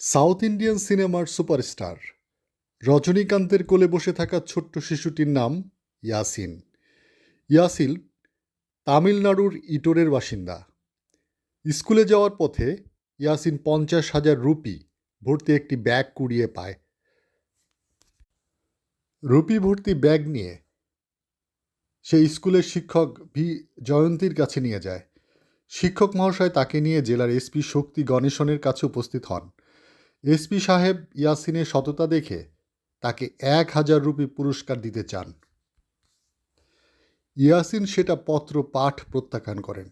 South Indian সিনেমার superstar. রজনীকান্তের কোলে বসে থাকা ছোট্ট শিশুটির নাম ইয়াসিন। ইয়াসিন তামিলনাড়ুর ইটোরের বাসিন্দা। স্কুলে যাওয়ার পথে ইয়াসিন পঞ্চাশ হাজার রুপি ভর্তি একটি ব্যাগ কুড়িয়ে পায়। রুপি ভর্তি ব্যাগ নিয়ে সে স্কুলের শিক্ষক ভি জয়ন্তীর কাছে নিয়ে যায়। শিক্ষক মহাশয় তাকে নিয়ে জেলার এসপি শক্তি গণেশনের কাছে উপস্থিত হন। এসপি সাহেব ইয়াসিনের সততা দেখে তাকে এক হাজার রুপি পুরস্কার দিতে চান। ইয়াসিন সেটা পত্র পাঠ প্রত্যাখ্যান করেন।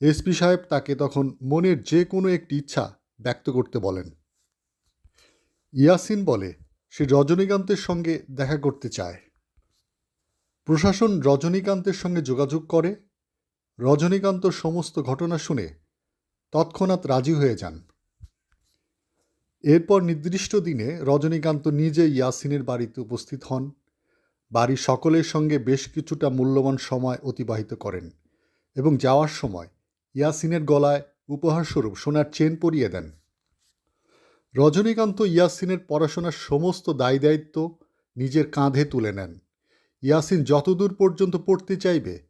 এসপি সাহেব তাকে তখন মনের যে কোনো একটি ইচ্ছা ব্যক্ত করতে বলেন। ইয়াসিন বলে, সে রজনীকান্তের সঙ্গে দেখা করতে চায়। প্রশাসন রজনীকান্তের সঙ্গে যোগাযোগ করে। রজনীকান্ত সমস্ত ঘটনা শুনে তৎক্ষণাৎ রাজি হয়ে যান। এরপর নির্দিষ্ট দিনে রজনীকান্ত নিজে ইয়াসিনের বাড়িতে উপস্থিত হন। বাড়ির সকলের সঙ্গে বেশ কিছুটা মূল্যবান সময় অতিবাহিত করেন এবং যাওয়ার সময় ইয়াসিনের গলায় উপহারস্বরূপ সোনার চেন পরিয়ে দেন। রজনীকান্ত ইয়াসিনের পড়াশোনার সমস্ত দায় দায়িত্ব নিজের কাঁধে তুলে নেন। ইয়াসিন যতদূর পর্যন্ত পড়তে চাইবে,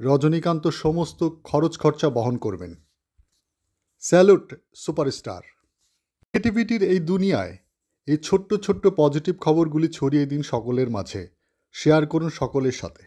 রজনীকান্ত সমস্ত খরচ খরচা বহন করবেন। Salute superstar. ক্রিয়েটিভিটির এই দুনিয়ায় এই ছোট্ট ছোট্ট পজিটিভ খবরগুলি ছড়িয়ে দিন সকলের মাঝে। শেয়ার করুন সকলের সাথে।